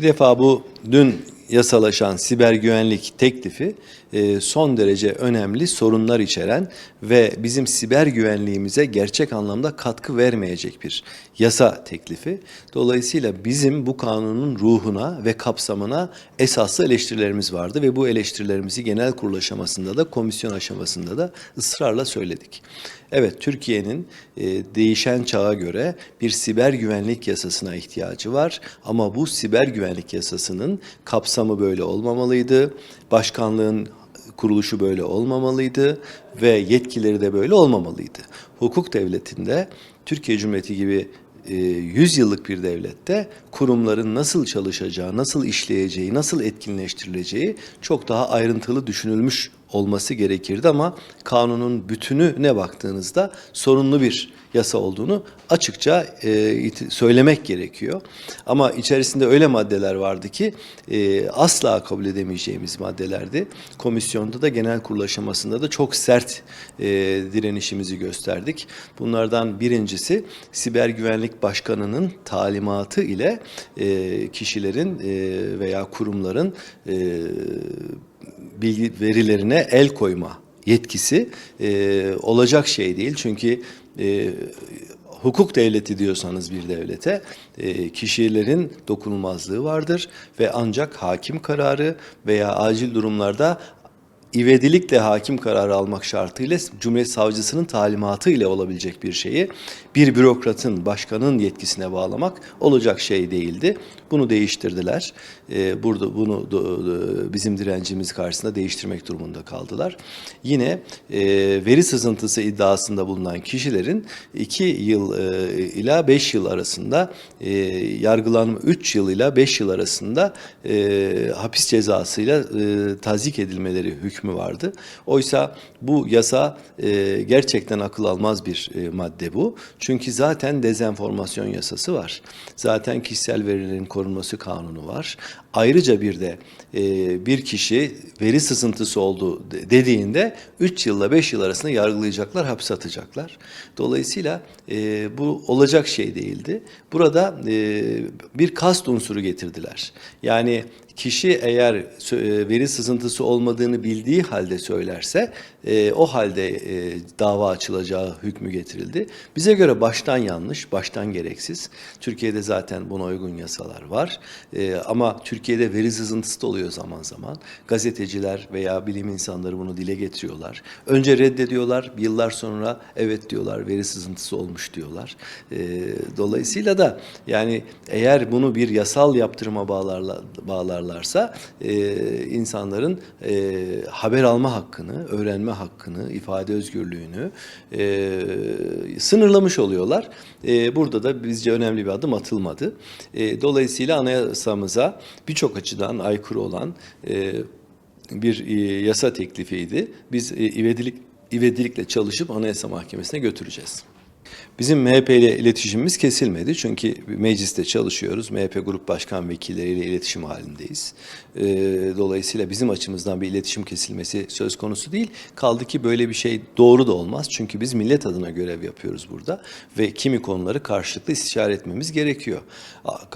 Bir defa bu dün yasalaşan siber güvenlik teklifi e, son derece önemli sorunlar içeren ve bizim siber güvenliğimize gerçek anlamda katkı vermeyecek bir yasa teklifi. Dolayısıyla bizim bu kanunun ruhuna ve kapsamına esaslı eleştirilerimiz vardı ve bu eleştirilerimizi genel kurul aşamasında da komisyon aşamasında da ısrarla söyledik. Evet Türkiye'nin e, değişen çağa göre bir siber güvenlik yasasına ihtiyacı var ama bu siber güvenlik yasasının kapsamı böyle olmamalıydı. Başkanlığın kuruluşu böyle olmamalıydı ve yetkileri de böyle olmamalıydı. Hukuk devletinde Türkiye Cumhuriyeti gibi e, 100 yıllık bir devlette kurumların nasıl çalışacağı, nasıl işleyeceği, nasıl etkinleştirileceği çok daha ayrıntılı düşünülmüş olması gerekirdi ama kanunun bütününe baktığınızda sorunlu bir yasa olduğunu açıkça e, söylemek gerekiyor. Ama içerisinde öyle maddeler vardı ki e, asla kabul edemeyeceğimiz maddelerdi. Komisyonda da genel kurul aşamasında da çok sert e, direnişimizi gösterdik. Bunlardan birincisi siber güvenlik başkanının talimatı ile e, kişilerin e, veya kurumların e, bilgi verilerine el koyma yetkisi e, olacak şey değil. Çünkü e, hukuk devleti diyorsanız bir devlete e, kişilerin dokunulmazlığı vardır ve ancak hakim kararı veya acil durumlarda ivedilikle hakim kararı almak şartıyla Cumhuriyet Savcısının talimatı ile olabilecek bir şeyi bir bürokratın, başkanın yetkisine bağlamak olacak şey değildi. Bunu değiştirdiler. Ee, burada bunu bizim direncimiz karşısında değiştirmek durumunda kaldılar. Yine e, veri sızıntısı iddiasında bulunan kişilerin 2 yıl e, ila 5 yıl arasında e, yargılanma 3 yıl ila 5 yıl arasında e, hapis cezasıyla e, tazik edilmeleri hükmü vardı. Oysa bu yasa e, gerçekten akıl almaz bir e, madde bu. Çünkü zaten dezenformasyon yasası var. Zaten kişisel verilerin korunması kanunu var. Ayrıca bir de e, bir kişi veri sızıntısı oldu de- dediğinde 3 yılla 5 yıl arasında yargılayacaklar, hapse atacaklar. Dolayısıyla e, bu olacak şey değildi. Burada e, bir kast unsuru getirdiler. Yani kişi eğer e, veri sızıntısı olmadığını bildiği halde söylerse e, o halde e, dava açılacağı hükmü getirildi. Bize göre baştan yanlış, baştan gereksiz. Türkiye'de zaten buna uygun yasalar var. E, ama Türkiye'de veri sızıntısı da oluyor zaman zaman. Gazeteciler veya bilim insanları bunu dile getiriyorlar. Önce reddediyorlar, yıllar sonra evet diyorlar, veri sızıntısı olmuş diyorlar. E, dolayısıyla da yani eğer bunu bir yasal yaptırıma bağlarla, bağlarlarsa e, insanların e, haber alma hakkını, öğrenme hakkını, ifade özgürlüğünü e, sınırlamış oluyorlar. E, burada da bizce önemli bir adım atılmadı. E, dolayısıyla anayasamıza birçok açıdan aykırı olan e, bir e, yasa teklifiydi. Biz e, ivedilik ivedilikle çalışıp Anayasa Mahkemesi'ne götüreceğiz. Bizim MHP ile iletişimimiz kesilmedi çünkü mecliste çalışıyoruz. MHP Grup Başkan Vekilleriyle iletişim halindeyiz. Ee, dolayısıyla bizim açımızdan bir iletişim kesilmesi söz konusu değil. Kaldı ki böyle bir şey doğru da olmaz. Çünkü biz millet adına görev yapıyoruz burada ve kimi konuları karşılıklı istişare etmemiz gerekiyor.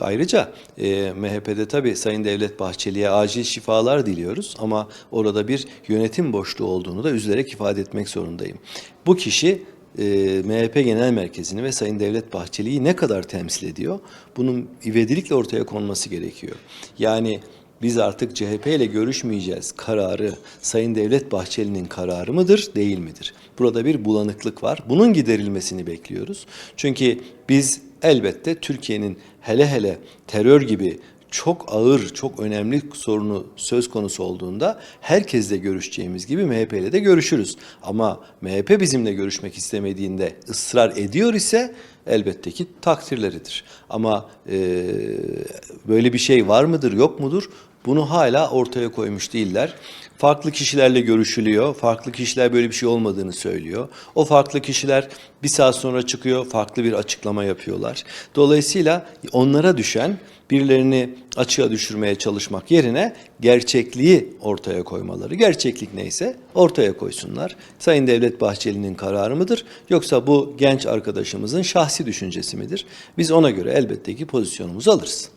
Ayrıca e, MHP'de tabii Sayın Devlet Bahçeli'ye acil şifalar diliyoruz ama orada bir yönetim boşluğu olduğunu da üzülerek ifade etmek zorundayım. Bu kişi e, MHP Genel Merkezi'ni ve Sayın Devlet Bahçeli'yi ne kadar temsil ediyor? Bunun ivedilikle ortaya konması gerekiyor. Yani biz artık CHP ile görüşmeyeceğiz kararı Sayın Devlet Bahçeli'nin kararı mıdır, değil midir? Burada bir bulanıklık var. Bunun giderilmesini bekliyoruz. Çünkü biz elbette Türkiye'nin hele hele terör gibi çok ağır, çok önemli sorunu söz konusu olduğunda herkesle görüşeceğimiz gibi MHP ile de görüşürüz. Ama MHP bizimle görüşmek istemediğinde ısrar ediyor ise elbette ki takdirleridir. Ama e, böyle bir şey var mıdır, yok mudur? Bunu hala ortaya koymuş değiller. Farklı kişilerle görüşülüyor. Farklı kişiler böyle bir şey olmadığını söylüyor. O farklı kişiler bir saat sonra çıkıyor, farklı bir açıklama yapıyorlar. Dolayısıyla onlara düşen birilerini açığa düşürmeye çalışmak yerine gerçekliği ortaya koymaları. Gerçeklik neyse ortaya koysunlar. Sayın Devlet Bahçeli'nin kararı mıdır yoksa bu genç arkadaşımızın şahsi düşüncesi midir? Biz ona göre elbette ki pozisyonumuzu alırız.